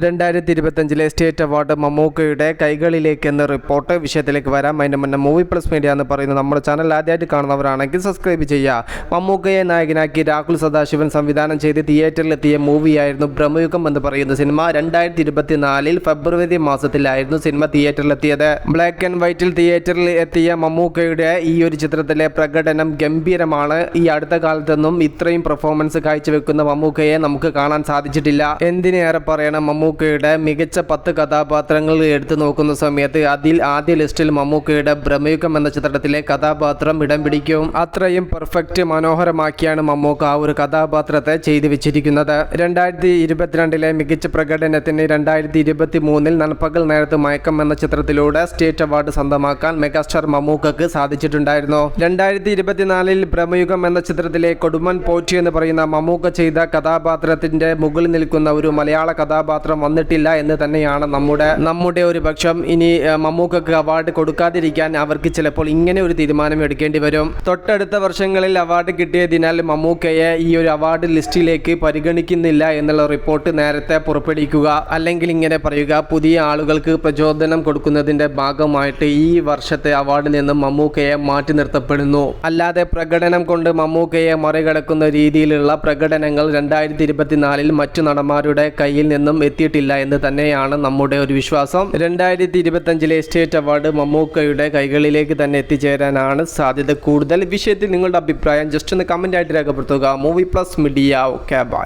രണ്ടായിരത്തി ഇരുപത്തഞ്ചിലെ state award മമ്മൂക്കയുടെ കൈകളിലേക്ക് എന്ന റിപ്പോർട്ട് വിഷയത്തിലേക്ക് വരാം. അതിന്റെ മുന്നേ മൂവി പ്ലസ് മീഡിയ എന്ന് പറയുന്നത് നമ്മുടെ ചാനൽ ആദ്യമായിട്ട് കാണുന്നവരാണെങ്കിൽ സബ്സ്ക്രൈബ് ചെയ്യുക. മമ്മൂക്കയെ നായകനാക്കി രാഹുൽ സദാശിവൻ സംവിധാനം ചെയ്ത് തിയേറ്ററിലെത്തിയ മൂവിയായിരുന്നു ബ്രഹ്മയുഗം എന്ന് പറയുന്ന സിനിമ. രണ്ടായിരത്തി ഇരുപത്തിനാലിൽ ഫെബ്രുവരി മാസത്തിലായിരുന്നു സിനിമ തിയേറ്ററിലെത്തിയത്. ബ്ലാക്ക് ആൻഡ് വൈറ്റിൽ തിയേറ്ററിൽ എത്തിയ മമ്മൂക്കയുടെ ഈ ഒരു ചിത്രത്തിലെ പ്രകടനം ഗംഭീരമാണ്. ഈ അടുത്ത കാലത്തൊന്നും ഇത്രയും പെർഫോമൻസ് കാഴ്ചവെക്കുന്ന മമ്മൂക്കയെ നമുക്ക് കാണാൻ സാധിച്ചിട്ടില്ല. എന്തിനേറെ പറയണം? മമ്മൂക്കയുടെ മികച്ച പത്ത് കഥാപാത്രങ്ങൾ എടുത്തു നോക്കുന്ന സമയത്ത് അതിൽ ആദ്യ ലിസ്റ്റിൽ മമ്മൂക്കയുടെ ബ്രഹ്മയുഗം എന്ന ചിത്രത്തിലെ കഥാപാത്രം ഇടം പിടിക്കും. അത്രയും പെർഫെക്റ്റ് മനോഹരമാക്കിയാണ് മമ്മൂക്ക ആ ഒരു കഥാപാത്രത്തെ ചെയ്തു വെച്ചിരിക്കുന്നത്. രണ്ടായിരത്തി ഇരുപത്തിരണ്ടിലെ മികച്ച പ്രകടനത്തിന് രണ്ടായിരത്തി ഇരുപത്തി മൂന്നിൽ നൻപകൽ നേരത്ത് മയക്കം എന്ന ചിത്രത്തിലൂടെ സ്റ്റേറ്റ് അവാർഡ് സ്വന്തമാക്കാൻ മെഗാസ്റ്റാർ മമ്മൂക്കക്ക് സാധിച്ചിട്ടുണ്ടായിരുന്നു. രണ്ടായിരത്തി ഇരുപത്തിനാലിൽ ബ്രഹ്മയുഗം എന്ന ചിത്രത്തിലെ കൊടുമൻ പോറ്റി എന്ന് പറയുന്ന മമ്മൂക്ക ചെയ്ത കഥാപാത്രത്തിന്റെ മുകളിൽ നിൽക്കുന്ന ഒരു മലയാള കഥാപാത്രം വന്നിട്ടില്ല എന്ന് തന്നെയാണ് നമ്മുടെ നമ്മുടെ ഒരു പക്ഷം. ഇനി മമ്മൂക്കക്ക് അവാർഡ് കൊടുക്കാതിരിക്കാൻ അവർക്ക് ചിലപ്പോൾ ഇങ്ങനെ ഒരു തീരുമാനം എടുക്കേണ്ടി വരും. തൊട്ടടുത്ത വർഷങ്ങളിൽ അവാർഡ് കിട്ടിയതിനാൽ മമ്മൂക്കയെ ഈ ഒരു അവാർഡ് ലിസ്റ്റിലേക്ക് പരിഗണിക്കുന്നില്ല എന്നുള്ള റിപ്പോർട്ട് നേരത്തെ പുറപ്പെടുവിക്കുക അല്ലെങ്കിൽ ഇങ്ങനെ പറയുക പുതിയ ആളുകൾക്ക് പ്രചോദനം കൊടുക്കുന്നതിന്റെ ഭാഗമായിട്ട് ഈ വർഷത്തെ അവാർഡിൽ നിന്നും മമ്മൂക്കയെ മാറ്റി നിർത്തപ്പെടുന്നു. അല്ലാതെ പ്രകടനം കൊണ്ട് മമ്മൂക്കയെ മറികടക്കുന്ന രീതിയിലുള്ള പ്രകടനങ്ങൾ രണ്ടായിരത്തി ഇരുപത്തിനാലിൽ മറ്റു നടന്മാരുടെ കയ്യിൽ നിന്നും എത്തിയിട്ടില്ല എന്ന് തന്നെയാണ് നമ്മുടെ ഒരു വിശ്വാസം. രണ്ടായിരത്തി ഇരുപത്തഞ്ചിലെ സ്റ്റേറ്റ് അവാർഡ് മമ്മൂക്കയുടെ കൈകളിലേക്ക് തന്നെ എത്തിച്ചേരാനാണ് സാധ്യത കൂടുതൽ. വിഷയത്തിൽ നിങ്ങളുടെ അഭിപ്രായം ജസ്റ്റ് ഒന്ന് കമന്റ് ആയിട്ട് രേഖപ്പെടുത്തുക. Movie plus media okay